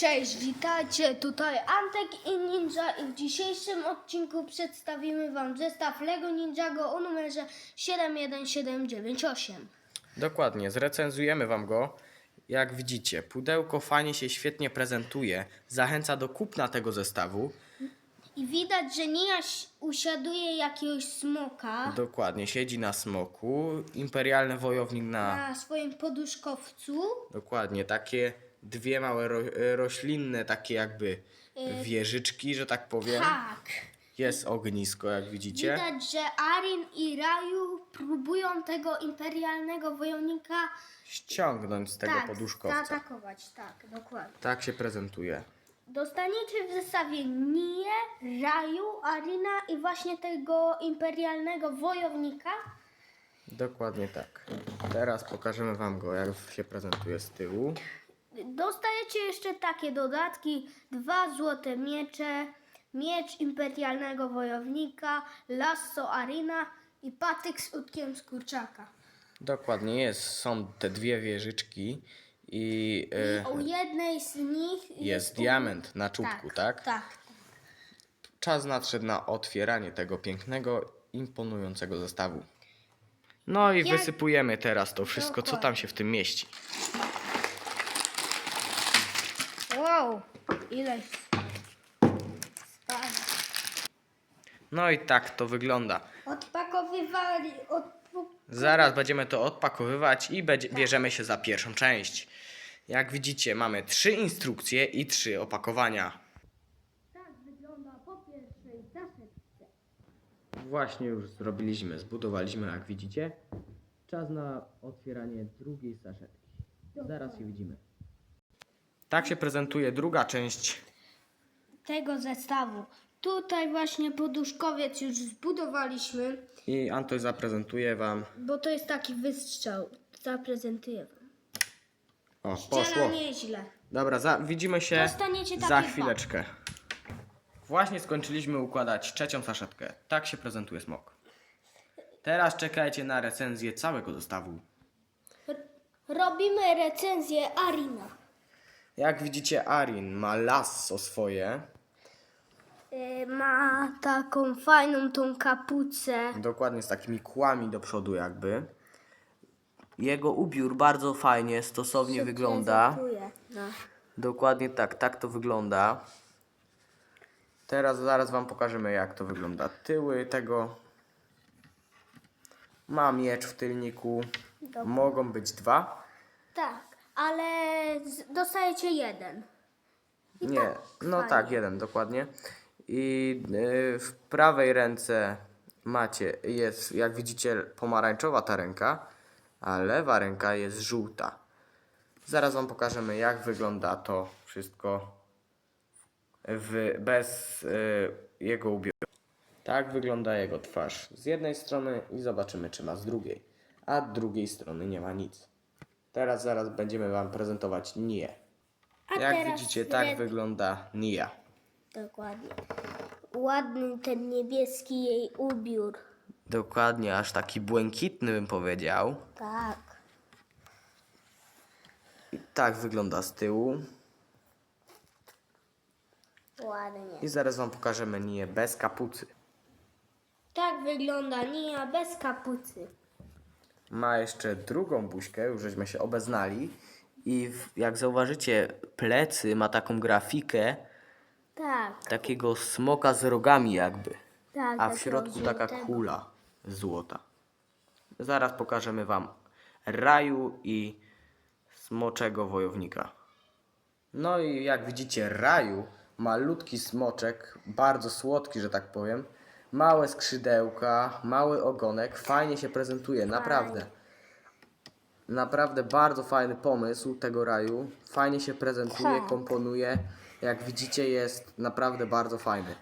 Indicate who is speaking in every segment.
Speaker 1: Cześć, witajcie, tutaj Antek i Ninja i w dzisiejszym odcinku przedstawimy Wam zestaw LEGO Ninjago o numerze 71798.
Speaker 2: Dokładnie, zrecenzujemy Wam go. Jak widzicie, pudełko fajnie się świetnie prezentuje, zachęca do kupna tego zestawu.
Speaker 1: I widać, że Nia usiaduje jakiegoś smoka
Speaker 2: Dokładnie, siedzi na smoku, imperialny wojownik na...
Speaker 1: na swoim poduszkowcu.
Speaker 2: Dokładnie, takie dwie małe ro, e, roślinne, takie jakby wieżyczki, że tak powiem.
Speaker 1: Tak.
Speaker 2: Jest ognisko, jak widzicie.
Speaker 1: Widać, że Arin i Raju próbują tego imperialnego wojownika
Speaker 2: Ściągnąć z tego
Speaker 1: tak,
Speaker 2: poduszkowca.
Speaker 1: zaatakować. Tak, dokładnie.
Speaker 2: Tak się prezentuje.
Speaker 1: Dostaniecie w zestawie Nię, Raju, Arina i właśnie tego imperialnego wojownika.
Speaker 2: Dokładnie tak. Teraz pokażemy Wam go, jak się prezentuje z tyłu.
Speaker 1: Dostajecie jeszcze takie dodatki: dwa złote miecze, miecz imperialnego wojownika, lasso Arina i patyk z utkiem z kurczaka.
Speaker 2: Dokładnie jest, są te dwie wieżyczki i
Speaker 1: I
Speaker 2: e,
Speaker 1: o jednej z nich
Speaker 2: jest diament na czubku, tak?
Speaker 1: Tak.
Speaker 2: Czas nadszedł na otwieranie tego pięknego, imponującego zestawu. No i
Speaker 1: Jak-
Speaker 2: wysypujemy teraz to wszystko, co tam się w tym mieści.
Speaker 1: Wow, ile spadł.
Speaker 2: No i tak to wygląda.
Speaker 1: Odpakowywali, od...
Speaker 2: Zaraz będziemy to odpakowywać i będzie, bierzemy się za pierwszą część. Jak widzicie, mamy trzy instrukcje i trzy opakowania.
Speaker 1: Tak wygląda po pierwszej zaszepce.
Speaker 2: Właśnie już zrobiliśmy, zbudowaliśmy, jak widzicie. Czas na otwieranie drugiej saszetki. Zaraz się widzimy. Tak się prezentuje druga część.
Speaker 1: Tego zestawu. Tutaj właśnie poduszkowiec już zbudowaliśmy,
Speaker 2: I Antoś zaprezentuje wam.
Speaker 1: bo to jest taki wystrzał. Zaprezentuję wam.
Speaker 2: O, poszło.
Speaker 1: nieźle.
Speaker 2: Dobra, za, widzimy się
Speaker 1: Dostaniecie takie
Speaker 2: za
Speaker 1: dwa.
Speaker 2: chwileczkę. Właśnie skończyliśmy układać trzecią saszetkę. Tak się prezentuje smok. Teraz czekajcie na recenzję całego zestawu.
Speaker 1: Robimy recenzję Arina.
Speaker 2: Jak widzicie, Arin ma lasso swoje.
Speaker 1: Y, Ma taką fajną tą kapucę.
Speaker 2: Dokładnie z takimi kłami do przodu jakby. Jego ubiór bardzo fajnie, stosownie wygląda.
Speaker 1: Prezentuje. No.
Speaker 2: Dokładnie tak, tak to wygląda. Teraz zaraz wam pokażemy jak to wygląda. Tyły tego. Ma miecz w tylniku. Mogą być dwa.
Speaker 1: Tak, ale z- dostajecie jeden.
Speaker 2: Nie, no
Speaker 1: fajnie.
Speaker 2: tak, jeden dokładnie. I y, w prawej ręce macie, jest jak widzicie pomarańczowa ta ręka, a lewa ręka jest żółta. Zaraz wam pokażemy jak wygląda to wszystko w, bez y, jego ubioru. Tak wygląda jego twarz z jednej strony i zobaczymy czy ma z drugiej. A z drugiej strony nie ma nic. Teraz zaraz będziemy wam prezentować nie.
Speaker 1: A
Speaker 2: Jak
Speaker 1: teraz
Speaker 2: widzicie, tak
Speaker 1: red-
Speaker 2: wygląda Nia.
Speaker 1: Dokładnie. Ładny ten niebieski jej ubiór.
Speaker 2: Dokładnie, aż taki błękitny bym powiedział.
Speaker 1: Tak.
Speaker 2: I tak wygląda z tyłu.
Speaker 1: Ładnie.
Speaker 2: I zaraz wam pokażemy Nię bez kapucy.
Speaker 1: Tak wygląda Nia bez kapucy.
Speaker 2: Ma jeszcze drugą buźkę, już żeśmy się obeznali. I w, jak zauważycie, plecy ma taką grafikę
Speaker 1: Tak.
Speaker 2: takiego smoka z rogami jakby.
Speaker 1: Tak.
Speaker 2: A w środku taka kula złota. Zaraz pokażemy wam Raju i smoczego wojownika. No i jak widzicie, Raju, malutki smoczek, bardzo słodki, że tak powiem. Małe skrzydełka, mały ogonek, fajnie się prezentuje, naprawdę. Naprawdę bardzo fajny pomysł tego raju. Fajnie się prezentuje,
Speaker 1: Tak.
Speaker 2: komponuje. Jak widzicie, jest naprawdę bardzo fajny.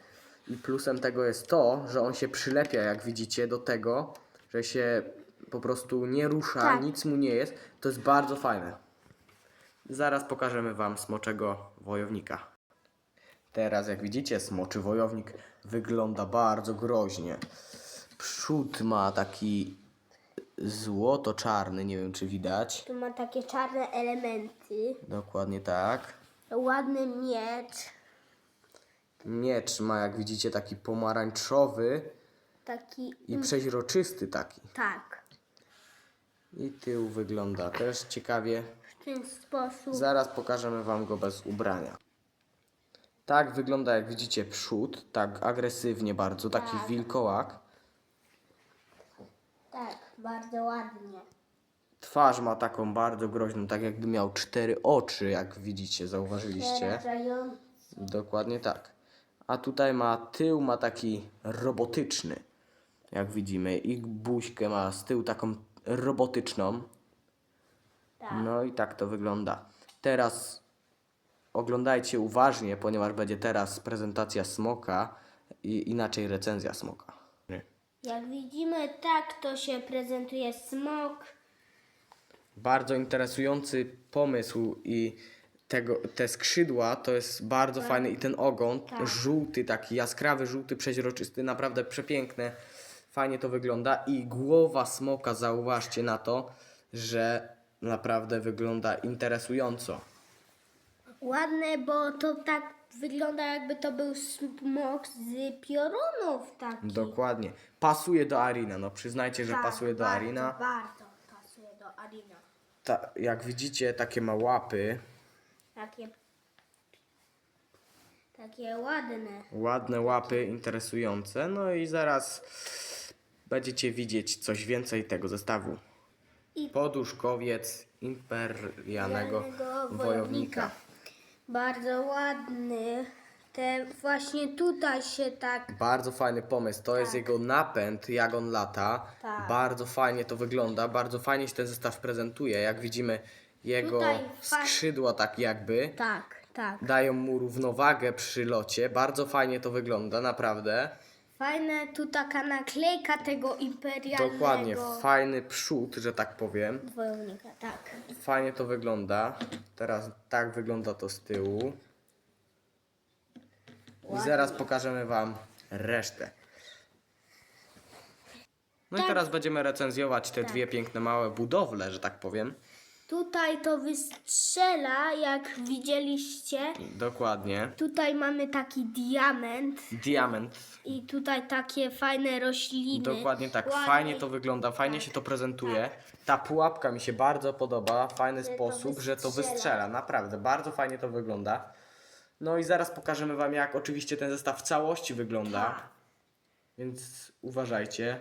Speaker 2: I plusem tego jest to, że on się przylepia, jak widzicie, do tego, że się po prostu nie rusza,
Speaker 1: Tak.
Speaker 2: nic mu nie jest. To jest bardzo fajne. Zaraz pokażemy Wam smoczego wojownika. Teraz, jak widzicie, smoczy wojownik wygląda bardzo groźnie. Przód ma taki złoto-czarny, nie wiem czy widać.
Speaker 1: Tu ma takie czarne elementy.
Speaker 2: Dokładnie tak.
Speaker 1: ładny miecz.
Speaker 2: Miecz ma, jak widzicie, taki pomarańczowy
Speaker 1: Taki.
Speaker 2: i przeźroczysty taki.
Speaker 1: Tak.
Speaker 2: I tył wygląda też ciekawie.
Speaker 1: W ten sposób.
Speaker 2: Zaraz pokażemy wam go bez ubrania. Tak wygląda, jak widzicie, przód. Tak agresywnie bardzo, taki wilkołak.
Speaker 1: Tak, bardzo ładnie.
Speaker 2: Twarz ma taką bardzo groźną, tak jakby miał cztery oczy, jak widzicie, zauważyliście.
Speaker 1: Przerażający.
Speaker 2: Dokładnie tak. A tutaj ma tył, ma taki robotyczny, jak widzimy. I buźkę ma z tyłu taką robotyczną.
Speaker 1: Tak.
Speaker 2: No i tak to wygląda. Teraz oglądajcie uważnie, ponieważ będzie teraz prezentacja smoka i inaczej recenzja smoka.
Speaker 1: Jak widzimy, tak to się prezentuje smok.
Speaker 2: Bardzo interesujący pomysł i tego, te skrzydła to jest bardzo fajny i ten ogon żółty, taki jaskrawy, żółty, przeźroczysty, naprawdę przepiękne. Fajnie to wygląda i głowa smoka, zauważcie na to, że naprawdę wygląda interesująco.
Speaker 1: Ładne, bo to tak wygląda jakby to był smok z piorunów taki.
Speaker 2: Dokładnie. Pasuje do Arina, no przyznajcie, że
Speaker 1: Tak,
Speaker 2: pasuje do
Speaker 1: bardzo,
Speaker 2: Arina.
Speaker 1: Bardzo pasuje do Arina.
Speaker 2: Ta, jak widzicie, takie ma łapy,
Speaker 1: Takie, takie ładne.
Speaker 2: ładne łapy, interesujące. No i zaraz będziecie widzieć coś więcej tego zestawu.
Speaker 1: I-
Speaker 2: Poduszkowiec imperialnego
Speaker 1: Imperialnego
Speaker 2: wojownika.
Speaker 1: Bardzo ładny. Te właśnie tutaj się tak
Speaker 2: Bardzo fajny pomysł. To jest jego napęd, jak on lata.
Speaker 1: Tak.
Speaker 2: Bardzo fajnie to wygląda. Bardzo fajnie się ten zestaw prezentuje. Jak widzimy, jego
Speaker 1: Tutaj fa-
Speaker 2: skrzydła tak jakby.
Speaker 1: Tak, tak.
Speaker 2: dają mu równowagę przy locie. Bardzo fajnie to wygląda, naprawdę.
Speaker 1: Fajne tu taka naklejka tego imperialnego
Speaker 2: Dokładnie, fajny przód, że tak powiem.
Speaker 1: wojownika, tak.
Speaker 2: Fajnie to wygląda. Teraz tak wygląda to z tyłu. I zaraz pokażemy Wam resztę. No i
Speaker 1: Tak.
Speaker 2: teraz będziemy recenzjować te dwie piękne małe budowle, że tak powiem.
Speaker 1: Tutaj to wystrzela, jak widzieliście.
Speaker 2: Dokładnie.
Speaker 1: Tutaj mamy taki diament
Speaker 2: Diament.
Speaker 1: i tutaj takie fajne rośliny.
Speaker 2: Dokładnie tak,
Speaker 1: Ładnie.
Speaker 2: fajnie to wygląda, fajnie się to prezentuje. Ta pułapka mi się bardzo podoba, fajny
Speaker 1: to
Speaker 2: sposób, że to
Speaker 1: wystrzela.
Speaker 2: wystrzela, naprawdę, bardzo fajnie to wygląda. No i zaraz pokażemy Wam, jak oczywiście ten zestaw w całości wygląda,
Speaker 1: Tak.
Speaker 2: więc uważajcie.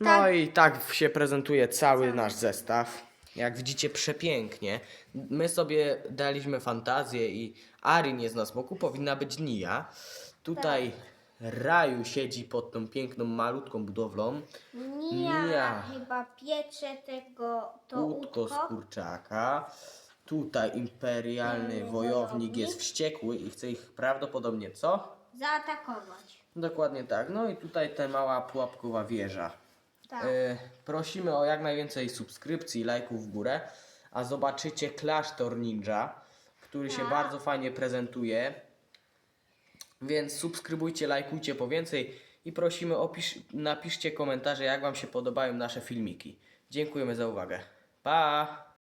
Speaker 2: No
Speaker 1: Tak.
Speaker 2: i tak się prezentuje cały nasz zestaw. Jak widzicie, przepięknie. My sobie daliśmy fantazję i Arin jest na smoku, powinna być Nia. Tutaj Raju siedzi pod tą piękną, malutką budowlą.
Speaker 1: Nia,
Speaker 2: Nia.
Speaker 1: chyba piecze tego, to
Speaker 2: Łódko
Speaker 1: łódko.
Speaker 2: z kurczaka. Tutaj imperialny
Speaker 1: Imperialny
Speaker 2: wojownik
Speaker 1: wojownik.
Speaker 2: jest wściekły i chce ich prawdopodobnie co?
Speaker 1: Zaatakować.
Speaker 2: Dokładnie tak. No i tutaj ta mała pułapkowa wieża.
Speaker 1: Tak.
Speaker 2: E, prosimy o jak najwięcej subskrypcji, lajków w górę, a zobaczycie klasztor ninja, który się
Speaker 1: Tak.
Speaker 2: bardzo fajnie prezentuje. Więc subskrybujcie, lajkujcie po więcej i prosimy opisz, napiszcie komentarze jak Wam się podobają nasze filmiki. Dziękujemy za uwagę. Pa!